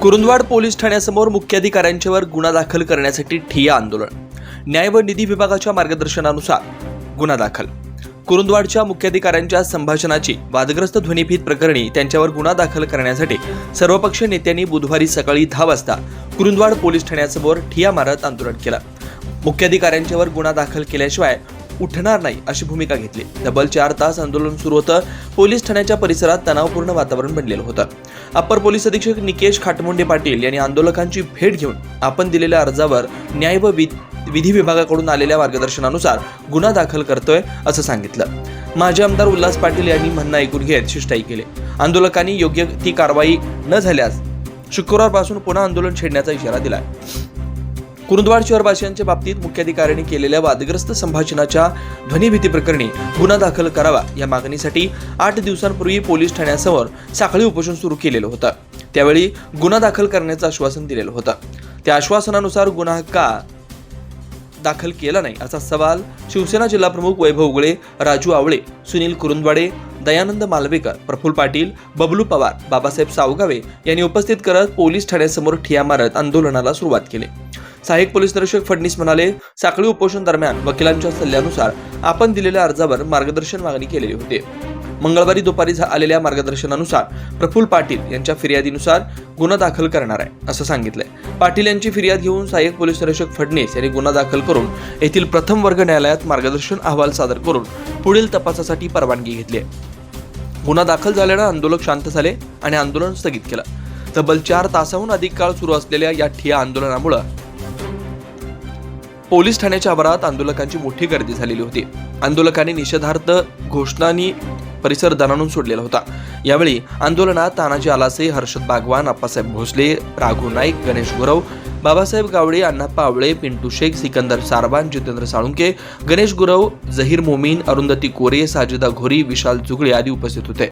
Kurundwad police ठाण्यासमोर मुख्याधिकाऱ्यांच्यावर गुन्हा दाखल करण्यासाठी ठिय्या आंदोलन. न्याय व निधी विभागाच्या मार्गदर्शनानुसार गुन्हा दाखल. कुरुंदवाडच्या मुख्याधिकाऱ्यांच्या संभाषणाची वादग्रस्त ध्वनिफीत प्रकरणी त्यांच्यावर गुन्हा दाखल करण्यासाठी सर्वपक्षीय नेत्यांनी बुधवारी सकाळी दहा वाजता कुरुंदवाड पोलीस ठाण्यासमोर ठिया मारत आंदोलन केलं. मुख्याधिकाऱ्यांच्यावर गुन्हा दाखल केल्याशिवाय उठणार नाही अशी भूमिका घेतली. तब्बल चार तास आंदोलन सुरू होतं. पोलीस ठाण्याच्या परिसरात तणावपूर्ण वातावरण बनलेलं होतं. अप्पर पोलीस अधीक्षक निकेश खाटमुंडे पाटील यांनी आंदोलकांची भेट घेऊन आपण दिलेल्या अर्जावर न्याय व वि- विधी विभागाकडून आलेल्या मार्गदर्शनानुसार गुन्हा दाखल करतोय असं सांगितलं. माजी आमदार उल्हास पाटील यांनी म्हणणं ऐकून घेत शिष्टाई केली. आंदोलकांनी योग्य ती कारवाई न झाल्यास शुक्रवारपासून पुन्हा आंदोलन छेडण्याचा इशारा दिलाय. कुरुंदवाड शहरवासियांच्या बाबतीत मुख्याधिकाऱ्यांनी केलेल्या वादग्रस्त संभाषणाच्या ध्वनिभीती प्रकरणी गुन्हा दाखल करावा या मागणीसाठी आठ दिवसांपूर्वी पोलीस ठाण्यासमोर साखळी उपोषण सुरू केलेलं होतं. त्यावेळी गुन्हा दाखल करण्याचं आश्वासन दिलेलं होतं. त्या आश्वासनानुसार गुन्हा का दाखल केला नाही असा सवाल शिवसेना जिल्हाप्रमुख वैभव उगळे राजू आवळे सुनील कुरुंदवाडे दयानंद मालवेकर प्रफुल्ल पाटील बबलू पवार बाबासाहेब सावगावे यांनी उपस्थित करत पोलीस ठाण्यासमोर ठिया मारत आंदोलनाला सुरुवात केली. सहाय्यक पोलीस निरीक्षक फडणीस म्हणाले साखळी उपोषण दरम्यान वकिलांच्या सल्ल्यानुसार आपण दिलेल्या अर्जावर मार्गदर्शन मागणी केलेली होती. मंगळवारी दुपारी झा- आलेल्या मार्गदर्शनानुसार प्रफुल्ल पाटील यांच्या फिर्यादीनुसार गुन्हा दाखल करणार आहे असं सांगितलंय. पाटील यांची फिर्याद घेऊन सहाय्यक पोलीस निरीक्षक फडणीस यांनी गुन्हा दाखल करून येथील प्रथम वर्ग न्यायालयात मार्गदर्शन अहवाल सादर करून पुढील तपासासाठी परवानगी घेतली आहे. गुन्हा दाखल झाल्यानं आंदोलक शांत झाले आणि आंदोलन स्थगित केलं. तब्बल चार तासाहून अधिक काळ सुरू असलेल्या या ठिया आंदोलनामुळं पोलीस ठाण्याच्या आवारात आंदोलकांची मोठी गर्दी झालेली होती. आंदोलकांनी निषेधार्थ घोषणांनी परिसर दणाणून सोडलेला होता. यावेळी आंदोलनात तानाजी आलासे हर्षद बागवान अप्पासाहेब भोसले राघू नाईक गणेश गुरव बाबासाहेब गावडे अण्णाप्पा आवळे पिंटू शेख सिकंदर सारवान जितेंद्र साळुंके गणेश गुरव जहीर मोमीन अरुंधती कोरे साजिदा घोरी विशाल जुगळे आदी उपस्थित होते.